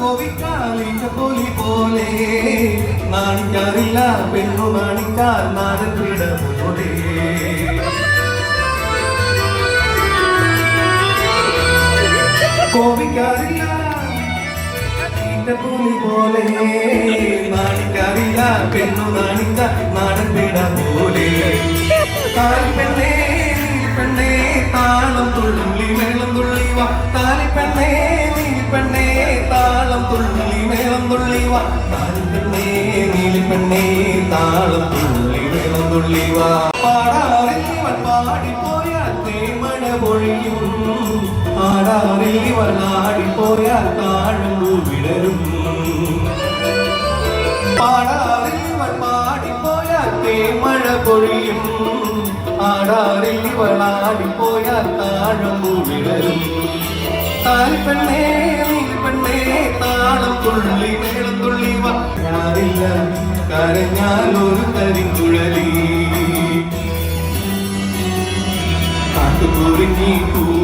കോവിക്കാലിന്റെ പൊലി പോലെ. നാണിക്കാറില്ല പെണ്ണു നാണിക്കാർ നാടൻ വിട പോലെ കോപിക്കാറില്ല പുലി പെണ്ണു നാണിക്ക നാടൻ വിട പോലെ താലിപ്പെണ്ണേ പെണ്ണേ താളം തുള്ളി വെള്ളം തുള്ളി വാ. താലിപ്പെണ്ണേ നീലിപ്പെണ്ണേ മേളം പെണ്ണേ നീലി പെണ്ണേ താളം തുള്ളി മേളം തുള്ളി വാ. പാടാറിൽ ഇവൾ പാടിപ്പോയാൽ തേമഴ പൊഴിയും. ആടാറിൽ ഇവൾ ആടിപ്പോയാൽ താഴും വിടരും. പാടാറിൽ ഇവൾ പാടിപ്പോയാൽ തേമഴ പൊഴിയും. ആടാറിൽ ഇവൾ ആടിപ്പോയാൽ താഴം വിടരും. താലിപ്പെണ്ണേ നീലിപ്പെണ്ണേ താളം തുള്ളി മേളം തുള്ളി വരാറില്ല കരഞ്ഞാൽ ഒരു കരിങ്കുഴലി കാട്ടുകുറുങ്ങി കൂടിച്ചൂടി